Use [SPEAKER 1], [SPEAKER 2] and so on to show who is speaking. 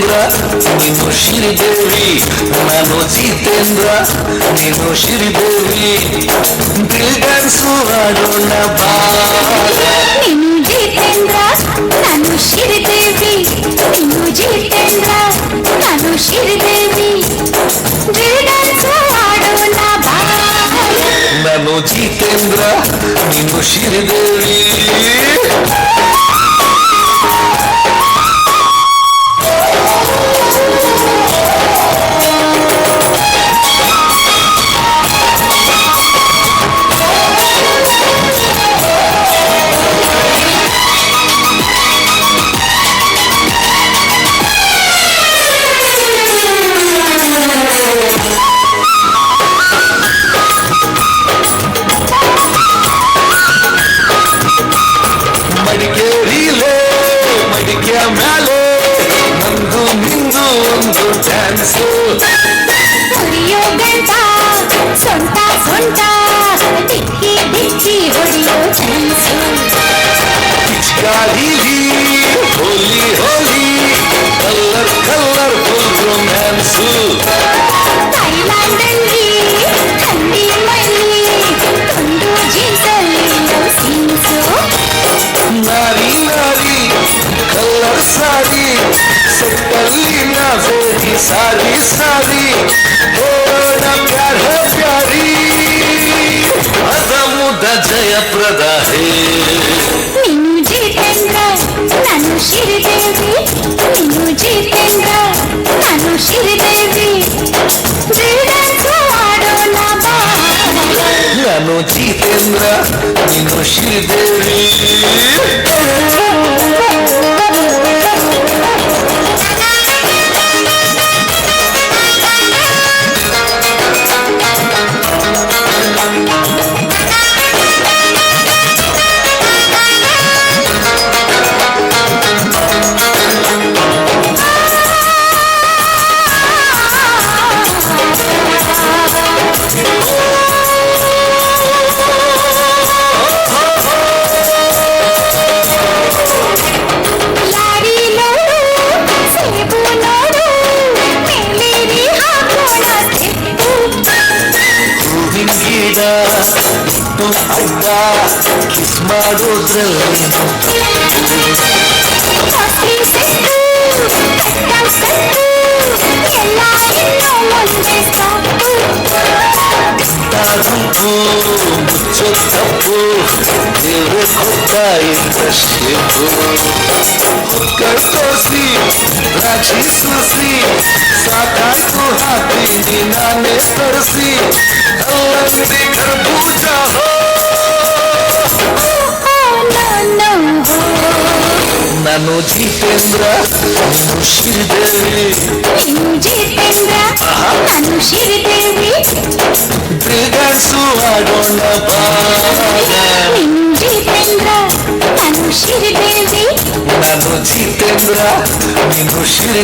[SPEAKER 1] ಜಿತೇಂದ್ರ ನೀನು ಶ್ರೀದೇವಿ ನಾನು ಜಿತೇಂದ್ರ ನೀನು ಶ್ರೀದೇವಿ ದಿಲ್ ಡ್ಯಾನ್ಸು ಆಡೋಣ ಬಾ
[SPEAKER 2] ನೀನು ಜಿತೇಂದ್ರ ನಾನು ಶ್ರೀದೇವಿ ನೀನು ಜಿತೇಂದ್ರ ನಾನು ಶ್ರೀದೇವಿ ಡ್ಯಾನ್ಸು ಆಡೋಣ ಬಾ
[SPEAKER 1] ನಾನು ಜಿತೇಂದ್ರ ನೀನು ಶ್ರೀದೇವಿ ಮ್ಯಾಲೆ ನಂದು ನಿಂದು ಒಂದು ಡ್ಯಾನ್ಸು
[SPEAKER 2] ಹೊಡೆಯೋ ಗಂಟ ಸೊಂಟ ಸೊಂಟ ಡಿಕ್ಕಿ ಡಿಕ್ಕಿ ಹೊಡೆಯೋ chance
[SPEAKER 1] ಪಿಚ್ಕಾರಿಲಿ
[SPEAKER 2] Holi Holi colour
[SPEAKER 1] colour full romance ಸಾರಿ ಸೆಟ್ಟಲ್ಲಿ ನಾವೇರಿ ಸಾರಿ ಸಾರಿ ಹೋಣ ಪ್ಯಾರ ಪ್ಯಾರಿ ಅದ ಮುದ ಜಯಪ್ರದ ಹೇ
[SPEAKER 2] ನೀನು ಜಿತೇಂದ್ರ ನಾನು ಶ್ರೀದೇವಿ ನೀನು ಜಿತೇಂದ್ರ ನಾನು ಶ್ರೀದೇವಿ ಡ್ಯಾನ್ಸು ಆಡೋಣ ಬಾ
[SPEAKER 1] ನಾನು ಜಿತೇಂದ್ರ ನೀನು ಶ್ರೀದೇವಿ ಅಡ್ಡ ಕಿಸ್ ಮಾಡೋದ್ರಲ್ಲಿ
[SPEAKER 2] ಕಾಫಿ ಸೆಟ್ಟು ಕಟ್ಟ ಸೆಟ್ಟು ಎಲ್ಲ ಇನ್ನೂ ಒಂದೇ ಸಾಕು
[SPEAKER 1] ಗುಂಪು ಮುಚ್ಚೋ ತಪ್ಪು ದೇವ್ರ ಕೊಟ್ಟ ಇಂದ ಶೇಪು ತೋರಿಸಿ ದ್ರಾಕ್ಷಿ ಸೂಸಿ ಸಾಕಾಯ್ತು ಹಾಕಿ ನಾನೇ ತರಿಸಿ ಕಲ್ಲಂಗಡಿ ಕರ್ಬೂಜ
[SPEAKER 2] তেমরা মানুষের
[SPEAKER 1] দেবী। যে তেমরা
[SPEAKER 2] মানুষের দেবী। দুর্গার সুয়ারণা
[SPEAKER 1] যে তেমরা মানুষের দেবী। নানুজি তেমরা মানুষের